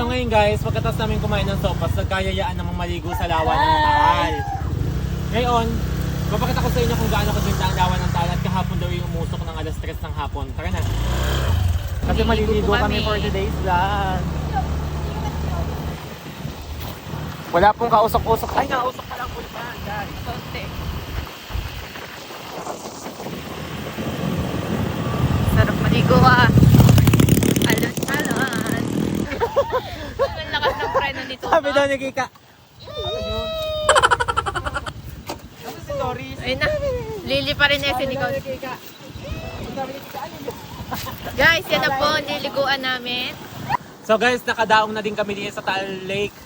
So ngayon guys, pagkatapos namin kumain ng sopas, nagkayayaan namang maligo sa lawa ng Taal. Ngayon, papakita ko sa inyo kung gaano kaganda ang lawa ng Taal at kahapon daw yung umusok ng alas 3 ng hapon. Tara na. Kasi maliligo kami kami. for today's vlog. Wala pong kausok-usok. Ay, nausok pa lang po guys. Konti. Sarap maligo ah. Alon, alon. Ang lakas ng preno nito. Sabi daw ni Kika. Ano si Doris? Ayun na. Lili pa rin eh si Nicole. Guys, yan na po ang liliguan namin. So guys, nakadaong na din kami din sa Taal Lake.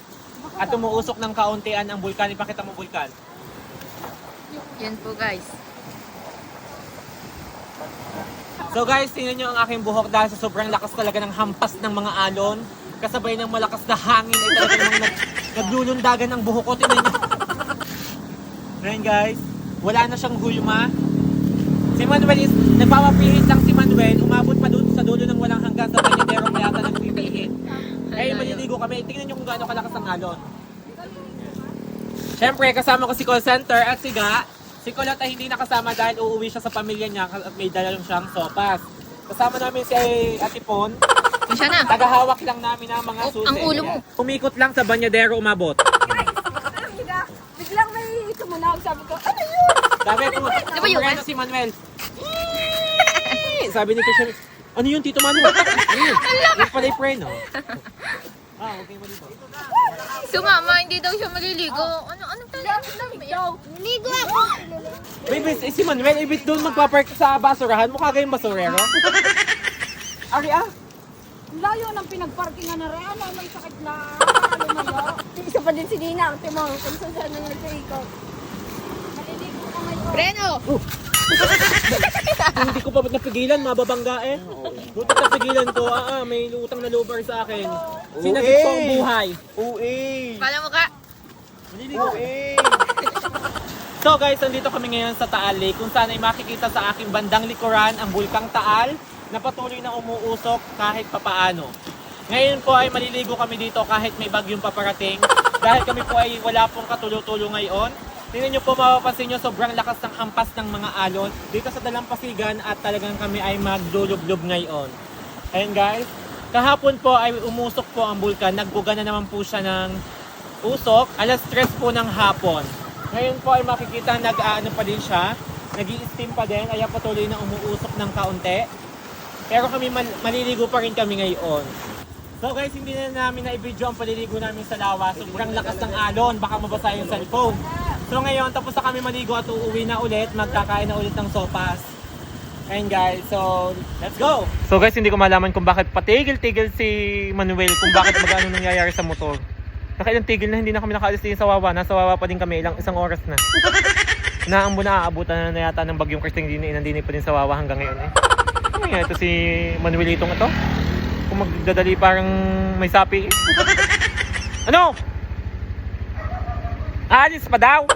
At umuusok ng kauntian ang bulkan. Ipakita mo bulkan. Yan po guys. So guys, tingnan nyo ang aking buhok dahil sa sobrang lakas talaga ng hampas ng mga alon. Kasabay ng malakas na hangin ay talaga namang nag, naglulundagan ng buhok ko. Tingnan nyo. Ayan guys, wala na siyang gulma. Si Manuel is, nagpapapihit lang si Manuel. Umabot pa doon sa dulo ng walang hanggan sa banyadero may yata nagpipihit. Eh, maliligo kami. Tingnan nyo kung gaano kalakas ang alon. Siyempre, kasama ko si call center at si Ga. Si Colette ay hindi nakasama dahil uuwi siya sa pamilya niya at may dala lang siyang sopas. Kasama namin si Ate Pon. Siya na. Tagahawak lang namin ng mga Oh, susi. ang ulo mo. Umikot lang sa banyadero umabot. Bigla, biglang may tumunog. Sabi ko, ano yun? Sabi ko, Di ba yun? "Ano si Manuel. Sabi ni Christian, ano yun Tito Manuel? Yung pala yung pre, no? Ah, okay mo dito. Sumama, hindi daw siya maliligo. Ano, anong talaga? Ligo ako. Baby, eh, si Manuel, ibig doon magpapark sa basurahan, mukha kayong basurero. Ari ah, Layo ng pinagparkingan na rin. Ano, may sakit na. Ano na yun? Isa pa din si Dina. Ang timang kung saan saan nang nagkaikot. Maliligo ko ngayon. Preno! hindi ko pa napigilan, mababangga eh. Buti napigilan ko, ah, ah, may utang na lubar sa akin. Sinagit ko ang buhay. Uy! Pala mo ka. Maliligo. Uy! So guys, nandito kami ngayon sa Taal Lake kung saan ay makikita sa aking bandang likuran ang bulkang Taal na patuloy na umuusok kahit papaano. Ngayon po ay maliligo kami dito kahit may bagyong paparating dahil kami po ay wala pong katulo-tulo ngayon. Tingnan nyo po, mapapansin nyo, sobrang lakas ng hampas ng mga alon dito sa Dalampasigan at talagang kami ay magdulublob ngayon. Ayun guys, kahapon po ay umusok po ang bulkan, nagbuga na naman po siya ng usok, alas 3 po ng hapon. Ngayon po ay makikita nag-ano pa din siya, nag steam pa din, kaya patuloy na umuusok ng kaunti. Pero kami mal- maliligo pa rin kami ngayon. So guys, hindi na namin na-video ang paliligo namin sa lawa. Sobrang lakas ng alon, baka mabasa yung cellphone. So ngayon, tapos na kami maligo at uuwi na ulit, magkakain na ulit ng sopas. Ayun guys, so let's go! So guys, hindi ko malaman kung bakit patigil-tigil si Manuel kung bakit magano nangyayari sa motor. Nakailang tigil na hindi na kami nakaalis din sa Wawa. Nasa Wawa pa din kami, ilang isang oras na. Naambo na aabutan na, na yata ng bagyong Kristing Dini, nandini pa din sa Wawa hanggang ngayon eh. Ano nga ito si Manuelitong ito? Kung magdadali parang may sapi. ano? Alis pa daw!